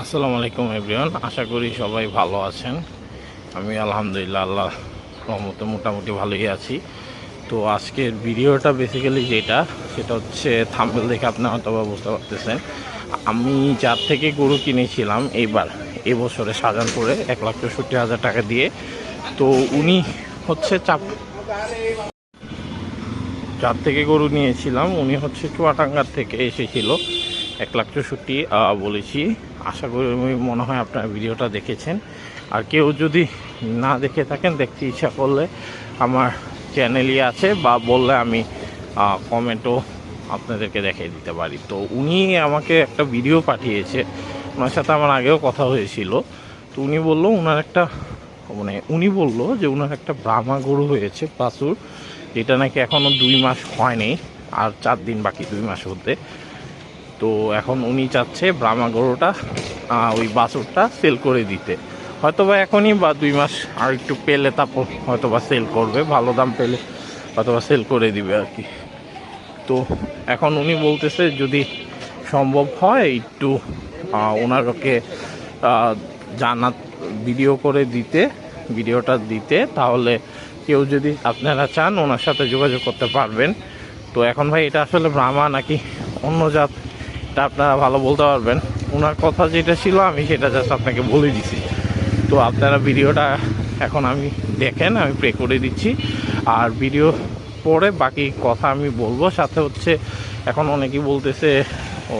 আসসালামু আলাইকুম, এভরিওয়ান। আশা করি সবাই ভালো আছেন। আমি আলহামদুলিল্লাহ আল্লাহ রহমতে মোটামুটি ভালোই আছি। তো আজকের ভিডিওটা বেসিক্যালি যেটা, সেটা হচ্ছে থাম্বেল দেখে আপনারা হয়তো বুঝতে পারতেছেন। আমি যার থেকে গরু কিনেছিলাম এইবার, এবছরে শাহজাহানপুরে এক লাখ চৌষট্টি হাজার টাকা দিয়ে। তো উনি হচ্ছে চাপ যার থেকে গরু নিয়েছিলাম, উনি হচ্ছে চুয়াটাঙ্গার থেকে এসেছিল। এক লাখ চৌষট্টি বলেছি। আশা করি মনে হয় আপনার ভিডিওটা দেখেছেন। আর কেউ যদি না দেখে থাকেন, দেখতে ইচ্ছা করলে আমার চ্যানেলই আছে বা বললে আমি কমেন্টও আপনাদেরকে দেখিয়ে দিতে পারি। তো উনি আমাকে একটা ভিডিও পাঠিয়েছে। ওনার সাথে আমার আগেও কথা হয়েছিল। তো উনি বলল ওনার একটা মানে উনি বলল যে ওনার একটা ব্রাহ্মা গরু হয়েছে বাছুর যেটা নাকি এখনও দুই মাস হয়নি, আর চার দিন বাকি, দুই মাস হতে। তো এখন উনি চাচ্ছে ব্রাহ্মা গরুটা ওই বাছুরটা সেল করে দিতে। হয়তো বা এখনই বা দুই মাস আর একটু পেলে তারপর হয়তো বা সেল করবে, ভালো দাম পেলে হয়তো বা সেল করে দিবে আর কি। তো এখন উনি বলতেছে যদি সম্ভব হয় একটু ওনারকে জানা ভিডিও করে দিতে ভিডিওটা দিতে, তাহলে কেউ যদি আপনারা চান ওনার সাথে যোগাযোগ করতে পারবেন। তো এখন ভাই এটা আসলে ব্রাহ্মা নাকি অন্য জাত এটা আপনারা ভালো বলতে পারবেন। ওনার কথা যেটা ছিল, আমি সেটা জাস্ট আপনাকে বলে দিছি। তো আপনারা ভিডিওটা এখন আমি দেখেন, আমি প্রে করে দিচ্ছি। আর ভিডিও পরে বাকি কথা আমি বলব। সাথে হচ্ছে এখন অনেকেই বলতেছে, ও,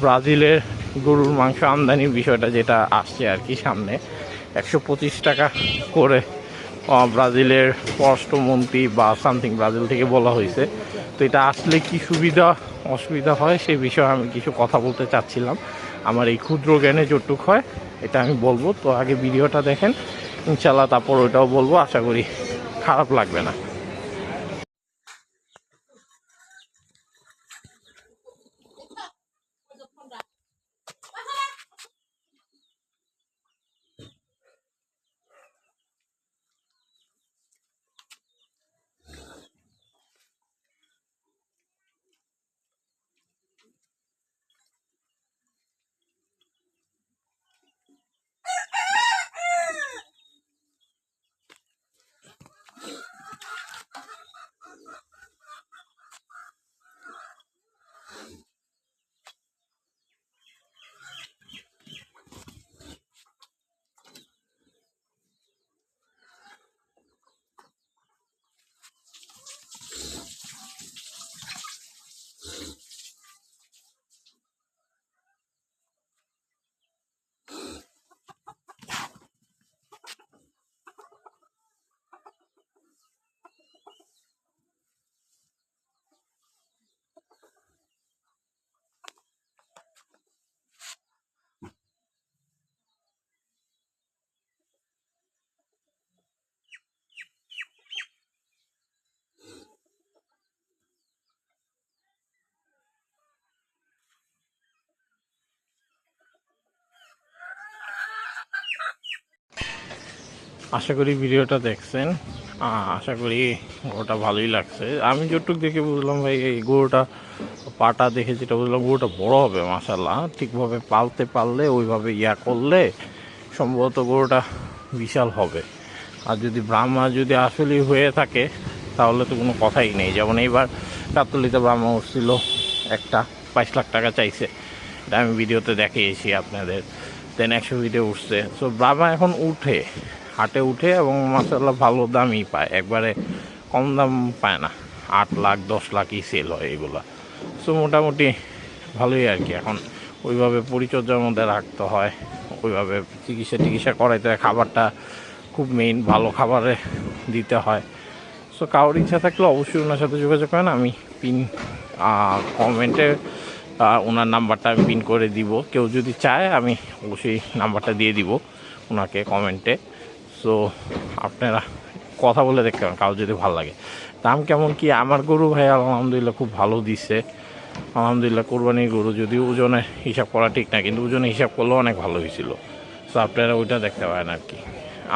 ব্রাজিলের গরুর মাংস আমদানির বিষয়টা যেটা আসছে আর কি সামনে। একশো পঁচিশ টাকা করে ব্রাজিলের পররাষ্ট্রমন্ত্রী বা সামথিং ব্রাজিল থেকে বলা হয়েছে। তো এটা আসলে কি সুবিধা অসুবিধা হয়, সেই বিষয়ে আমি কিছু কথা বলতে চাচ্ছিলাম। আমার এই ক্ষুদ্র জ্ঞানে যতটুক হয়, এটা আমি বলব। তো আগে ভিডিওটা দেখেন ইনশাল্লাহ তারপর ওইটাও বলব। আশা করি খারাপ লাগবে না। আশা করি ভিডিওটা দেখছেন। আশা করি গরুটা ভালোই লাগছে। আমি যতটুকু দেখে বুঝলাম ভাই, এই গরুটা পাটা দেখে যেটা বুঝলাম, গরুটা বড় হবে মাসাল্লাহ ঠিকভাবে পালতে পারলে, ওইভাবে ইয়া করলে সম্ভবত গরুটা বিশাল হবে। আর যদি ব্রাহ্মা যদি আসলেই হয়ে থাকে, তাহলে তো কোনো কথাই নেই। যেমন এইবার কাতলিতে ব্রাহ্মা উঠছিল, একটা বাইশ লাখ টাকা চাইছে। এটা আমি ভিডিওতে দেখিয়েছি আপনাদের। দেন একশো ভিডিও উঠছে। সো ব্রাহ্মা এখন উঠে। হাটে উঠে এবং মাসাল্লাহ ভালো দামই পায়। একবারে কম দাম পায় না। আট লাখ, দশ লাখই সেল হয় এগুলা। সো মোটামুটি ভালোই আর কি। এখন ওইভাবে পরিচর্যার মধ্যে রাখতে হয়। ওইভাবে চিকিৎসা টিকিৎসা করাইতে হয়। খাবারটা খুব মেইন ভালো খাবারে দিতে হয়। সো কারোর ইচ্ছা থাকলে অবশ্যই ওনার সাথে যোগাযোগ করেন। আমি পিন কমেন্টে ওনার নাম্বারটা আমি পিন করে দিব। কেউ যদি চায়, আমি অবশ্যই নাম্বারটা দিয়ে দিব ওনাকে কমেন্টে সো আপনারা কথা বলে দেখতে পারেন, কারও যদি ভালো লাগে। দাম কেমন কি? আমার গরু ভাই আলহামদুলিল্লাহ খুব ভালো দিছে। আলহামদুলিল্লাহ কোরবানির গরু, যদি ওজনে হিসাব করা ঠিক না, কিন্তু ওজনে হিসাব করলেও অনেক ভালো হয়েছিল। সো আপনারা ওইটা দেখতে পারেন আর কি।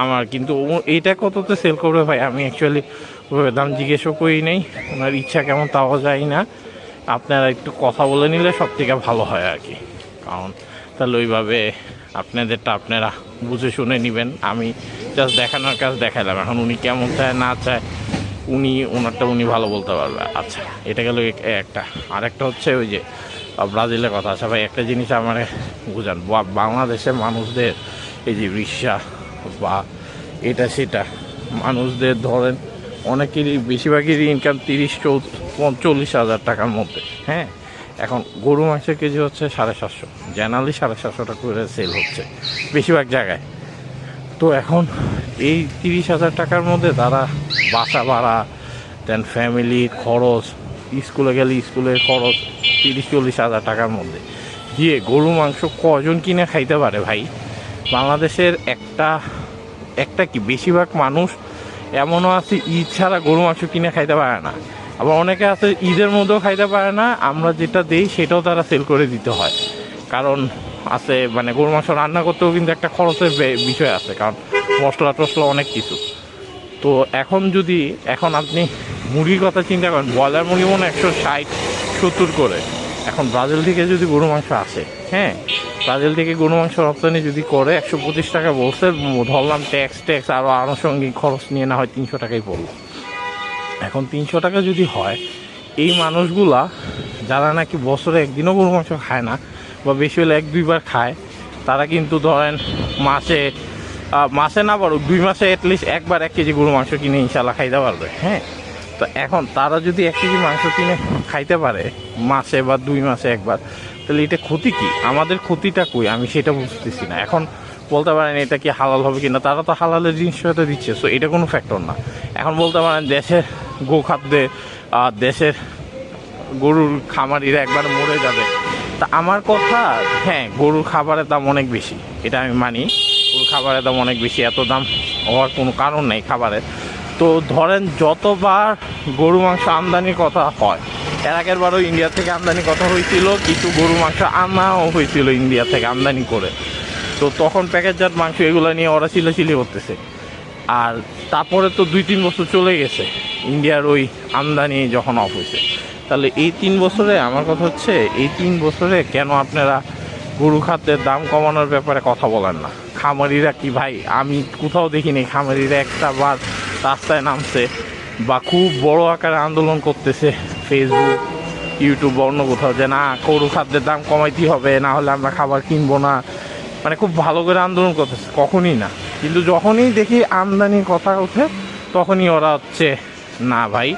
আমার কিন্তু এইটা কততে সেল করবে ভাই? আমি অ্যাকচুয়ালি ওইভাবে দাম জিজ্ঞেসও করি নেই। ওনার ইচ্ছা কেমন তাও যায় না। আপনারা একটু কথা বলে নিলে সব থেকে ভালো হয় আর কি। কারণ তাহলে ওইভাবে আপনাদেরটা আপনারা বুঝে শুনে নেবেন। আমি জাস্ট দেখানোর কাজ দেখালাম এখন উনি কেমন চায়, না চায়, উনি, ওনারটা উনি ভালো বলতে পারবে। আচ্ছা এটা গেল একটা। আর একটা হচ্ছে ওই যে ব্রাজিলের কথা। আচ্ছা ভাই, একটা জিনিস আমার বুঝান। বাংলাদেশের মানুষদের এই যে রিক্সা বা এটা সেটা, মানুষদের ধরেন অনেকেরই বেশিরভাগেরই ইনকাম তিরিশ চল্লিশ হাজার টাকার মধ্যে। হ্যাঁ? এখন গরু, মাংসের কেজি হচ্ছে সাড়ে সাতশো। জেনারেলি সাড়ে সাতশো টাকা করে সেল হচ্ছে, বেশিরভাগ জায়গায়। তো এখন এই তিরিশ হাজার টাকার মধ্যে তারা বাসা ভাড়া দেন ফ্যামিলি খরচ, স্কুলে গেলে স্কুলের খরচ তিরিশ, চল্লিশ হাজার টাকার মধ্যে। গিয়ে গরু, মাংস কজন কিনে খাইতে পারে ভাই? বাংলাদেশের একটা একটা কি বেশিরভাগ মানুষ এমনও আছে, ঈদ ছাড়া গরু, মাংস কিনে খাইতে পারে না। আবার অনেকে আছে, ঈদের মধ্যেও খাইতে পারে না, আমরা যেটা দেই সেটাও তারা সেল করে দিতে হয়। কারণ আছে মানে গরু মাংস রান্না করতেও কিন্তু একটা খরচের বিষয় আছে, কারণ মশলা টশলা অনেক কিছু। তো এখন যদি, এখন আপনি মুরগির কথা চিন্তা করেন, ব্রয়লার মুরগি মনে একশো ষাট, সত্তর করে। এখন ব্রাজিল থেকে যদি গরু মাংস আসে হ্যাঁ ব্রাজিল থেকে গরু মাংস রপ্তানি যদি করে, একশো পঁচিশ টাকা বলছে, ধরলাম ট্যাক্স ট্যাক্স আরও আনুষঙ্গিক খরচ নিয়ে না হয় তিনশো টাকাই পড়ল। এখন তিনশো টাকা যদি হয়, এই মানুষগুলা যারা নাকি বছরে একদিনও গরু মাংস খায় না, বা বেশি হলে এক দুইবার খায়, তারা কিন্তু ধরেন মাসে মাসে না পারুক দুই মাসে অ্যাটলিস্ট একবার এক কেজি গরু মাংস কিনে ইনশাল্লাহ খাইতে পারবে হ্যাঁ? তো এখন তারা যদি এক কেজি মাংস কিনে খাইতে পারে, মাসে বা দুই মাসে একবার, তাহলে এটা ক্ষতি কি? আমাদের ক্ষতিটা কই? আমি সেটা বুঝতেছি না। এখন বলতে পারেন এটা কি হালাল হবে কিনা, তারা তো হালালের জিনিস হয়তো দিচ্ছে সো এটা কোনো ফ্যাক্টর না। এখন বলতে পারেন দেশের গোখাদ্যে দেশের গরুর খামারিরা একবার মরে যাবে। তা আমার কথা হ্যাঁ গরুর খাবারের দাম অনেক বেশি। এটা আমি মানি। গরুর খাবারের দাম অনেক বেশি, এত দাম হওয়ার কোনো কারণ নেই খাবারের। তো ধরেন, যতবার গরু, মাংস আমদানির কথা হয়, এর আগের বারও ইন্ডিয়া থেকে আমদানি কথা হয়েছিল, কিছু গরু, মাংস আনাও হয়েছিল ইন্ডিয়া থেকে আমদানি করে। তো তখন প্যাকেটজাত মাংস এগুলো নিয়ে ওরা চিলাচিলি করতেছে। আর তারপরে তো দুই তিন বছর চলে গেছে। ইন্ডিয়ার ওই আমদানি যখন অফ হয়েছে। তাহলে এই তিন বছরে আমার কথা হচ্ছে, এই তিন বছরে কেন আপনারা গরু খাদ্যের দাম কমানোর ব্যাপারে কথা বলেন না? খামারিরা কি ভাই? আমি কোথাও দেখিনি খামারিরা একটা বার রাস্তায় নামছে বা খুব বড় আকারে আন্দোলন করতেছে ফেসবুক ইউটিউব বা অন্য কোথাও যে, না, গরু খাদ্যের দাম কমাইতেই হবে, না হলে আমরা খাবার কিনবো না। মানে খুব ভালো করে আন্দোলন করতেছে, কখনই না। কিন্তু যখনই দেখি আমদানির কথা ওঠে, তখনই ওরা হচ্ছে না ভাই,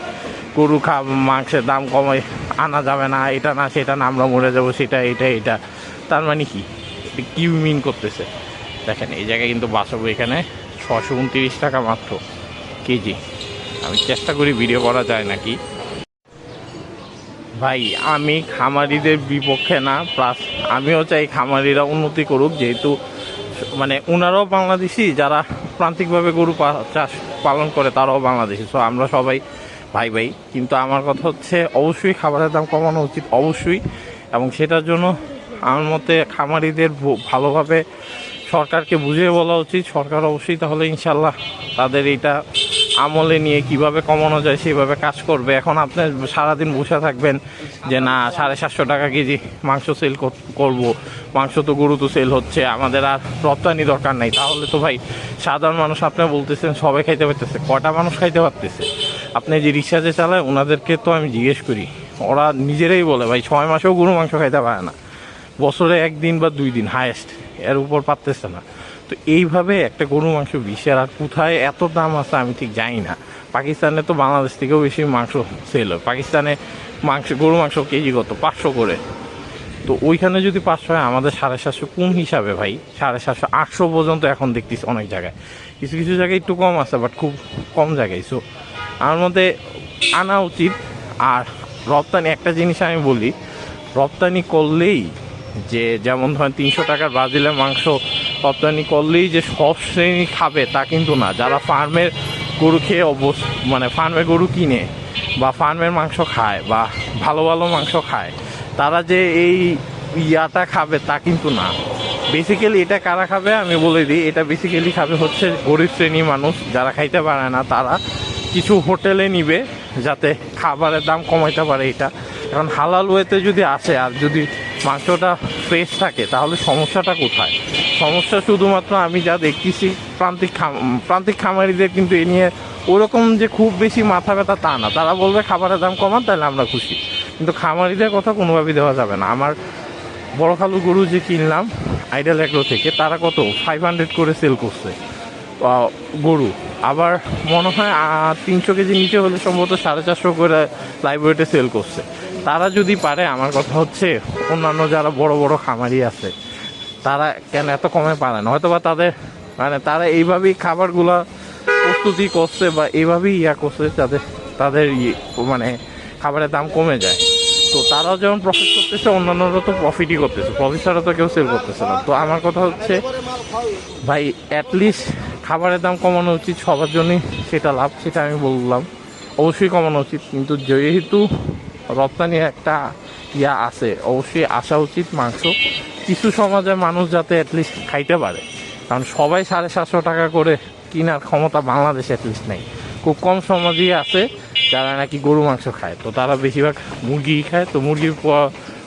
গরু খা মাংসের দাম কমে আনা যাবে না, এটা না, সেটা না, আমরা মরে যাব, সেটা, এটা এটা। তার মানে কি? এটা কি মিন করতেছে? দেখেন, এই জায়গায় কিন্তু বাঁচাবো এখানে ছশো উনত্রিশ টাকা মাত্র, কেজি। আমি চেষ্টা করি ভিডিও করা যায় নাকি? ভাই, আমি খামারিদের বিপক্ষে না প্লাস আমিও চাই খামারিরা উন্নতি করুক, যেহেতু মানে ওনারাও বাংলাদেশি, যারা প্রান্তিকভাবে গরু চাষ পালন করে তারাও বাংলাদেশি। সো আমরা সবাই ভাই ভাই। কিন্তু আমার কথা হচ্ছে, অবশ্যই খাবারের দাম কমানো উচিত, অবশ্যই। এবং সেটার জন্য আমার মতে খামারিদের ভালোভাবে সরকারকে বুঝিয়ে বলা উচিত। সরকার অবশ্যই তাহলে ইনশাল্লাহ তাদের এইটা আমলে নিয়ে কীভাবে কমানো যায় সেভাবে কাজ করবে। এখন আপনি সারাদিন বসে থাকবেন যে, না, সাড়ে সাতশো টাকা কেজি মাংস সেল করব। মাংস তো গরু তো সেল হচ্ছে, আমাদের আর রপ্তানি দরকার নাই। তাহলে তো ভাই, সাধারণ মানুষ আপনি বলতেছেন, সবাই খাইতে পারতেছে কটা মানুষ খাইতে পারতেছে? আপনি যে রিক্সা যে চালায়, ওনাদেরকে তো আমি জিজ্ঞেস করি। ওরা নিজেরাই বলে, ভাই, ছয় মাসেও গরু মাংস খাইতে পারে না। বছরে একদিন বা দুই দিন হায়েস্ট এর উপর পারতেছে না। তো এইভাবে একটা গরু মাংস বিশ্বের আর কোথায় এত দাম আছে আমি ঠিক জানি না। পাকিস্তানে তো বাংলাদেশ থেকেও বেশি মাংস সেল হয়। পাকিস্তানে মাংস, গরু মাংস কেজি কত? পাঁচশো করে। তো ওইখানে যদি পাঁচশো হয়, আমাদের সাড়ে সাতশো কোন হিসাবে ভাই? সাড়ে সাতশো, আটশো পর্যন্ত এখন দেখতেছি অনেক জায়গায়। কিছু কিছু জায়গায় একটু কম আছে বাট খুব কম জায়গায়। সো আমার মধ্যে আনা উচিত। আর রপ্তানি, একটা জিনিস আমি বলি, রপ্তানি করলেই যে, যেমন ধরেন তিনশো টাকার ব্রাজিলের মাংস রপ্তানি করলেই যে সব শ্রেণি খাবে তা কিন্তু না। যারা ফার্মের গরু খেয়ে অবস মানে ফার্মের গরু কিনে বা ফার্মের মাংস খায় বা ভালো ভালো মাংস খায়, তারা যে এই ইয়াটা খাবে তা কিন্তু না। বেসিক্যালি এটা কারা খাবে আমি বলে দিই, এটা বেসিক্যালি খাবে হচ্ছে গরিব শ্রেণির মানুষ, যারা খাইতে পারে না তারা কিছু হোটেলে নিবে যাতে খাবারের দাম কমাইতে পারে এটা। কারণ হালাল ওয়েতে যদি আসে আর যদি মাংসটা ফ্রেশ থাকে তাহলে সমস্যাটা কোথায়? সমস্যা শুধুমাত্র আমি যা দেখতেছি, প্রান্তিক খাম প্রান্তিক খামারিদের কিন্তু এ নিয়ে ওরকম যে খুব বেশি মাথা ব্যথা তা না। তারা বলবে খাবারের দাম কমান, তাহলে আমরা খুশি। কিন্তু খামারিদের কথা কোনোভাবেই দেওয়া যাবে না। আমার বড় খালু গরু যে কিনলাম আইডাল এগ্রো থেকে, তারা কত? ফাইভ হান্ড্রেড করে সেল করছে গরু। আবার মনে হয় তিনশো কেজি নিচে হলে সম্ভবত সাড়ে চারশো করে লাইব্রেরিতে সেল করছে। তারা যদি পারে, আমার কথা হচ্ছে, অন্যান্য যারা বড় বড় খামারি আছে তারা কেন এত কমে পারে না? হয়তো বা তাদের মানে তারা এইভাবেই খাবারগুলো প্রস্তুতি করছে বা এইভাবেই ইয়া করছে যাতে তাদের ইয়ে মানে খাবারের দাম কমে যায়। তো তারাও যেমন প্রফিট করতেছে অন্যান্যরা তো প্রফিটই করতেছে। প্রফিট ছাড়া তো কেউ সেল করতেছে না। তো আমার কথা হচ্ছে, ভাই অ্যাটলিস্ট খাবারের দাম কমানো উচিত, সবার জন্যই সেটা লাভ, সেটা আমি বললাম। অবশ্যই কমানো উচিত। কিন্তু যেহেতু রপ্তানি একটা ইয়া আছে, অবশ্যই আসা উচিত মাংস। কিছু সমাজের মানুষ যাতে অ্যাটলিস্ট খাইতে পারে। কারণ সবাই সাড়ে সাতশো টাকা করে কেনার ক্ষমতা বাংলাদেশে অ্যাটলিস্ট নেই। খুব কম সমাজই আছে যারা নাকি গরু মাংস খায়। তো তারা বেশিরভাগ মুরগি খায়। তো মুরগির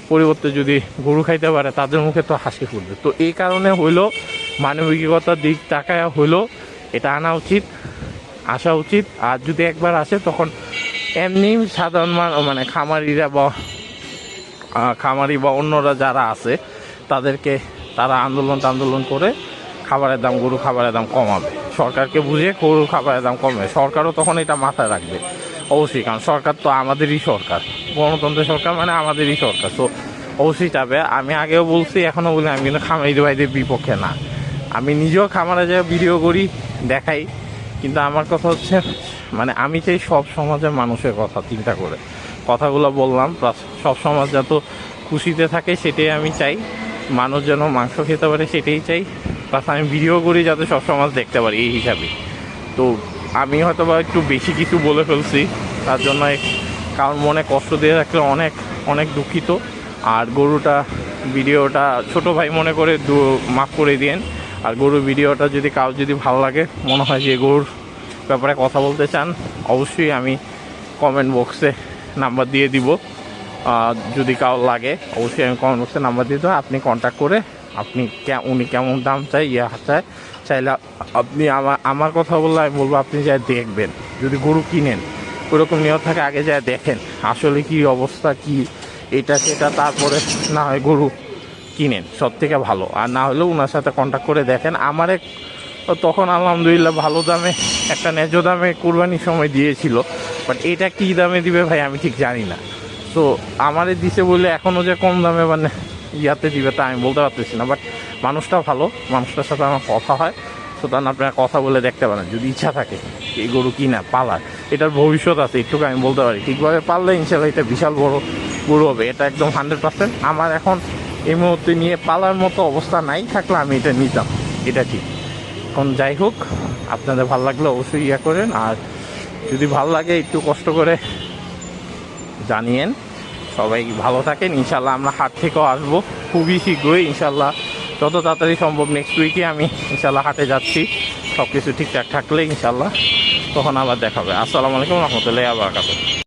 পরিবর্তে যদি গরু খাইতে পারে, তাদের মুখে তো হাসি ফুটবে। তো এই কারণে হইল মানবিকতার দিক তাকায় হইল, এটা আনা উচিত, আসা উচিত। আর যদি একবার আসে, তখন এমনি সাধারণ মান- খামারিরা বা খামারি বা অন্যরা যারা আছে, তাদেরকে তারা আন্দোলন আন্দোলন করে খাবারের দাম গরু খাবারের দাম কমাবে। সরকারকে বুঝে গরু খাবারের দাম কমবে সরকারও তখন এটা মাথায় রাখবে। অবশ্যই, কারণ সরকার তো আমাদেরই সরকার। গণতন্ত্রের সরকার মানে আমাদেরই সরকার। তো অবশ্যই যাবে। আমি আগেও বলছি এখনও বলি, আমি কিন্তু খামারি ভাইদের বিপক্ষে না। আমি নিজেও খামারে যে ভিডিও করি, দেখাই। কিন্তু আমার কথা হচ্ছে মানে আমি চাই সব সমাজের মানুষের কথা চিন্তা করে। কথাগুলো বললাম সব সমাজ যত খুশিতে থাকে সেটাই আমি চাই, মানুষ যেন মাংস খেতে পারে সেটাই চাই প্লাস আমি ভিডিও করি যাতে সব সমাজ দেখতে পারি এই হিসাবে। তো আমি হয়তো বা একটু বেশি কিছু বলে ফেলছি, তার জন্য কারণ মনে কষ্ট দিয়ে থাকলে অনেক অনেক দুঃখিত। আর গরুটা, ভিডিওটা ছোট ভাই মনে করে দু- মাফ করে দিয়েন। আর গরুর ভিডিওটা যদি কাউ যদি ভালো লাগে, মনে হয় যে গরুর ব্যাপারে কথা বলতে চান, অবশ্যই আমি কমেন্ট বক্সে নাম্বার দিয়ে দিব। যদি কাউ লাগে, অবশ্যই আমি কমেন্ট বক্সে নাম্বার দিয়ে দেবো। আপনি কন্ট্যাক্ট করে আপনি উনি কেমন দাম চাই ইয়া চায়, চাইলে আপনি আমার আমার কথা বললে আমি বলব, আপনি যা দেখবেন। যদি গরু কিনেন, ওরকম নিয়ত থাকে, আগে যা দেখেন, আসলে কি অবস্থা, কি এটা, সেটা, তারপরে না হয় গরু কিনেন সব থেকে ভালো। আর না হলেও ওনার সাথে কন্ট্যাক্ট করে দেখেন। আমার এক তখন আলহামদুলিল্লাহ ভালো দামে, একটা ন্যায্য দামে কোরবানির সময় দিয়েছিল। বাট এটা কী দামে দিবে ভাই, আমি ঠিক জানি না। তো আমারে দিছে বলে এখনও যে কম দামে মানে ইয়াতে দিবে তা আমি বলতে পারতেছি না। বাট মানুষটা ভালো, মানুষটার সাথে আমার কথা হয়। সুতরাং আপনারা কথা বলে দেখতে পারেন, যদি ইচ্ছা থাকে। এই গরু কিনা পালার। এটার ভবিষ্যৎ আছে একটুকু আমি বলতে পারি। ঠিকভাবে পারলে ইনশাল্লাহ এটা বিশাল বড় গরু হবে। এটা একদম হান্ড্রেড পার্সেন্ট আমার এখন এই মুহূর্তে নিয়ে পালার মতো অবস্থা নাই, থাকলে আমি এটা নিতাম। এটা ঠিক। এখন যাই হোক, আপনাদের ভালো লাগলে অবশ্যই ইয়া করেন। আর যদি ভালো লাগে, একটু কষ্ট করে জানিয়েন। সবাই ভালো থাকেন ইনশাল্লাহ আমরা হাট থেকেও আসব খুবই শীঘ্রই ইনশাল্লাহ যত তাড়াতাড়ি সম্ভব নেক্সট উইকে আমি ইনশাল্লাহ হাটে যাচ্ছি। সব কিছু ঠিকঠাক থাকলে ইনশাল্লাহ তখন আবার দেখাবে আসসালামু আলাইকুম, রহমতুল্লাহ আবার